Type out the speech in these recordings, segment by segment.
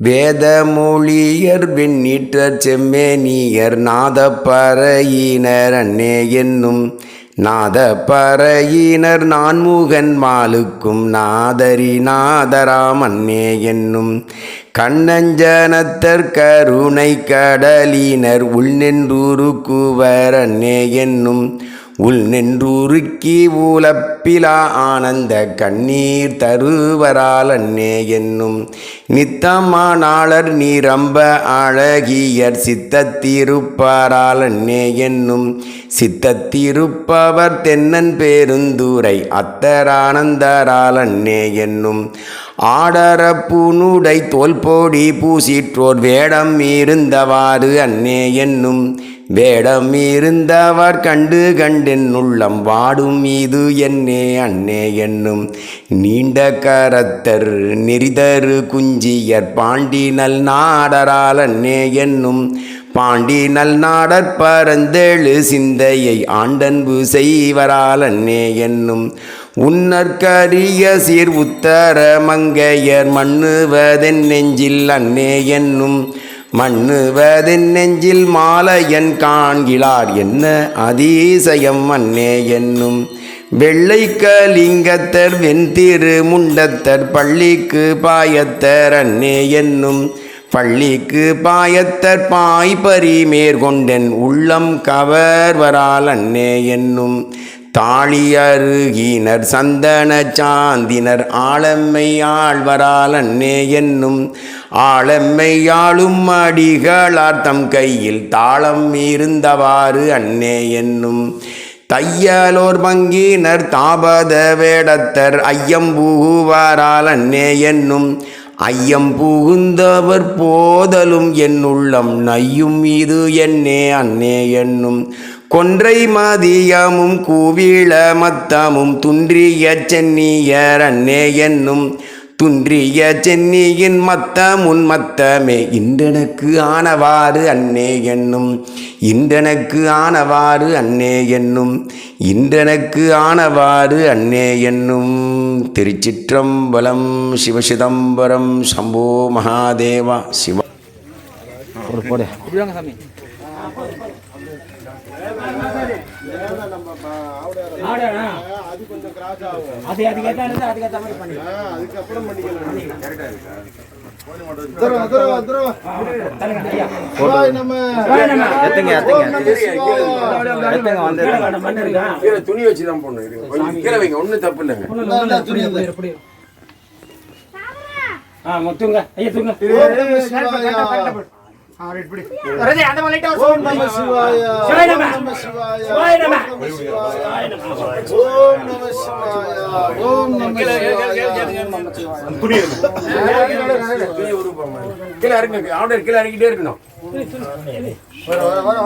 வேதமொழியர் வெண்ணீற்றர் செம்மேனியர் நாதப்பறையினர் அன்னே என்னும் நாதப்பறையினர் நான்முகன் மாலுக்கும் நாதரி நாதராம் அன்னே என்னும் கண்ணஞ்சனத்தர் கருணை கடலினர் உள்நின்றூருக்குவர் அன்னே என்னும் உள் நின்றுருக்கி ஊலப்பிலா ஆனந்த கண்ணீர் தருவரால் அன்னே என்னும் நித்தமானாளர் நீரம்ப அழகியர் சித்தத்திருப்பாரால் அன்னே என்னும் சித்தத்திருப்பவர் தென்னன் பேருந்துரை அத்தரானந்தரால் அன்னே என்னும் ஆடர தோல்போடி பூசிற்றோர் வேடம் இருந்தவாறு அன்னே என்னும் வேடம் இருந்தவர் கண்டு கண்டென் உள்ளம் வாடும் இது என்னே அன்னே என்னும் நீண்ட கரத்தர் நெறிதரு குஞ்சியர் பாண்டி நல் நாடரால் அன்னே என்னும் பாண்டி நல் நாடற் பரந்தெழு சிந்தையை ஆண்டன்பு செய்வரால் அன்னே என்னும் உன்னற்கரிய சீர் உத்தர மங்கையர் மண்ணுவதென் நெஞ்சில் அன்னே என்னும் மண்ணுவதின் நெஞ்சில் மாலையன் காண்கிறார் என்ன அதிசயம் மண்ணே என்னும். வெள்ளை கலிங்கத்தர் வெண்திரு முண்டத்தர் பள்ளிக்கு பாயத்தர் அன்னே என்னும். பள்ளிக்கு பாயத்தர் பாய்பரி மேற்கொண்டென் உள்ளம் கவர்வரால் அன்னே என்னும். தாழியருகினர் சந்தன சாந்தினர் ஆளம்மை ஆழ்வரால் அன்னே என்னும் ஆளம்மை ஆளும் அடிகளார் தம் கையில் தாளம் இருந்தவாறு அன்னே என்னும் தையலோர் பங்கினர் தாபத வேடத்தர் ஐயம் புகுவாரால் அன்னே என்னும் ஐயம் புகுந்தவர் போதலும் என் உள்ளம் நையும் இது என்னே அன்னே என்னும் கொன்றை மதியமும் கூவிள மத்தமும் துன்றிய சென்னியர் அன்னே என்னும் துன்றிய சென்னியின் மத்தமுன் மத்தமே இன்றெனக்கு ஆனவாறு அன்னே என்னும் இன்றெனக்கு ஆனவாறு அன்னே என்னும் இன்றெனக்கு ஆனவாறு அன்னே என்னும் திருச்சிற்றம்பலம் சிவசிதம்பரம் சம்போ மகாதேவா சிவ போடு அது கொஞ்சம் கிராஸ் ஆகும். அதுக்கேற்ற அதுக்கேற்ற மாதிரி அதுக்கப்புறம் பண்ணிக்கலாம். இருக்கா? துணி வச்சு தான் போடணும் கீழே வைங்க ஒன்றும் தப்பு இல்லைங்க. ஆ மொத்தங்க ஐயா தூங்க. கீழே இறங்க ஆர்டர் கீழே இறங்கிட்டே இருக்கணும். வர, வர,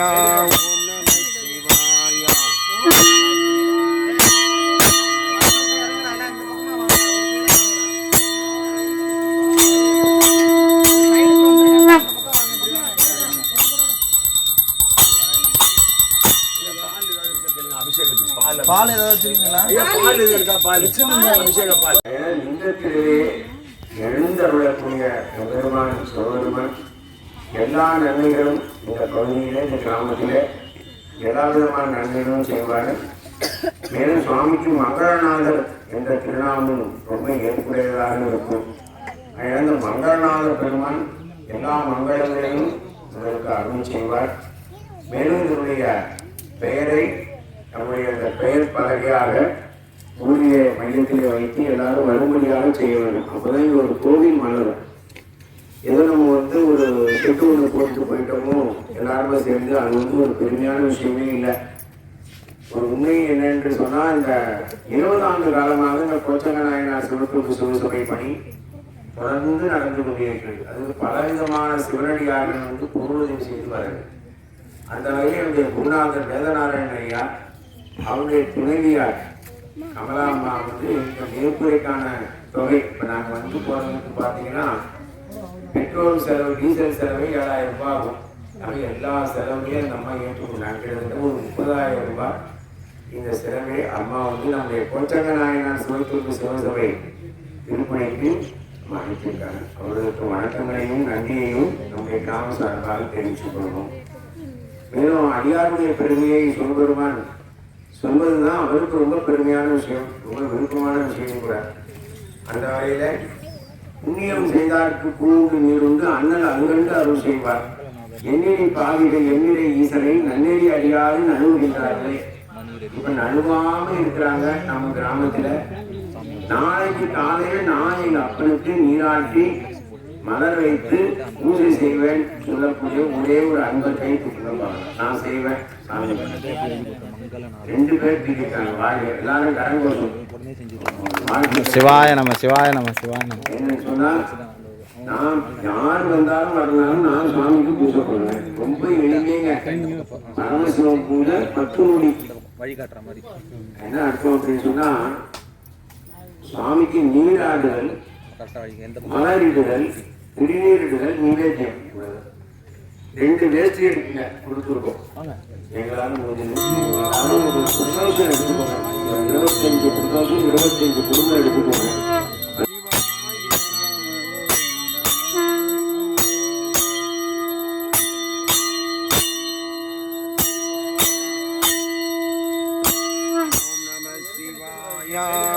சிவாய ஓம் நம சிவாய பால் பால் ஏதாவது வச்சிருக்கீங்களா பால். இருக்கா பால். அபிஷேக பால் எழுந்தருளக்கூடிய பெருமான் சிவபெருமான் எல்லா நன்மைகளும் இந்த பகுதியில் இந்த கிராமத்தில் எல்லா விதமான நன்மைகளும் செய்வார் மேலும் சுவாமிக்கு மங்களநாதர் என்ற திருநாமம் ரொம்ப ஏற்புடையதாக இருக்கும். அதனால் இந்த பெருமான் எல்லா மங்களங்களையும் உங்களுக்கு அருள் செய்வார். மேலும் இதனுடைய பெயரை நம்முடைய அந்த பெயர் பலகையாக ஊரிய மையத்திலே வைத்து எல்லாரும் வரும்படியாக செய்ய வேண்டும். அப்போதான் இது ஒரு கோவில் மலரும். ஏதோ நம்ம வந்து ஒரு செட்டு ஒன்று போட்டு போயிட்டோமோ எல்லாருமே சேர்ந்து அது வந்து ஒரு பெருமையான விஷயமே இல்லை. ஒரு உண்மை என்னென்று சொன்னால் இந்த இருபது ஆண்டு காலமாக இந்த கோச்சங்க நாயனார் சிவப்பு சிவசபை பணி தொடர்ந்து நடந்து கொண்டிருக்கிறது அது பல விதமான சிவனடியார்கள் வந்து பொருளுதவி செய்து வராங்க அந்த வகையில் என்னுடைய குருநாதர் வேதநாராயண ஐயா அவருடைய துணைவியார் கமலாம்மா வந்து இந்த நெருப்புரைக்கான தொகை. இப்போ நாங்கள் வந்து போகிறதுக்கு பார்த்தீங்கன்னா பெட்ரோல் செலவு டீசல் செலவு ஏழாயிரம் ரூபாய் ஆகும். அது எல்லா செலவுமே அந்த அம்மா ஏற்றுக்கொண்டாங்க கிட்டத்தட்ட ஒரு முப்பதாயிரம் ரூபாய் இந்த செலவை அம்மா வந்து நம்முடைய கொச்சங்க நாயனார் சிவத்தூர்க்கு சிவசபை திருப்பணிக்கு அனுப்பியிருக்காங்க அவர்களுக்கு வணக்கங்களையும் நன்றியையும் நம்முடைய கிராம சார்பாக தெரிவித்துக் கொள்வோம். மேலும் அடியாருடைய பெருமையை சொல்பெருமான் சொல்வதுதான் அவருக்கு ரொம்ப பெருமையான விஷயம் ரொம்ப விருப்பமான விஷயம் கூட. அந்த வகையில் புண்ணியம் செய்தார்க்கு கூண்டு நீருண்டு அண்ணல் அங்கண்டு அருள் செய்வார். எண்ணிலை பாவிகள் எண்ணிலை ஈசனை நன்னெறி அடியாறு நழுவுகின்றார்களே இப்ப நழுவாம இருக்கிறாங்க நம்ம கிராமத்துல. நாளைக்கு காலையில நான் எங்க அப்பனுக்கு நீராட்டி மலர் வைத்து பூஜை செய்வேன். சொல்லக்கூடிய ஒரே ஒரு அன்பர் கை கொடுக்கணும் நான் செய்வேன். ரெண்டு பேர் தீர்க்காங்க வாழ்க எல்லாரும் கடன் கொடுக்கணும் சிவாய நம்ம சிவாய நம்ம சிவாய நம்ம என்னன்னு சொன்னா நான் யார் வந்தாலும் வரலாலும் நான் சுவாமிக்கு பூஜை பண்ணுவேன். ரொம்ப எளிமைங்க. பரமசிவம் பூஜை பத்து நொடி வழிகாட்டுற மாதிரி என்ன அர்த்தம் அப்படின்னு சொன்னா சுவாமிக்கு நீராடுதல் மலரிடுதல் குடிநீரிடுதல் நீவேத்தியம் ரெண்டு வேஸ்டி எடுக்கல கொடுத்துருக்கோம். எங்களால் பிரசவத்தில் எடுத்துக்கோங்க. இருபத்தஞ்சு பிரசவத்தில் இருபத்தஞ்சு குடும்பம் எடுத்துக்கோங்க. Yeah.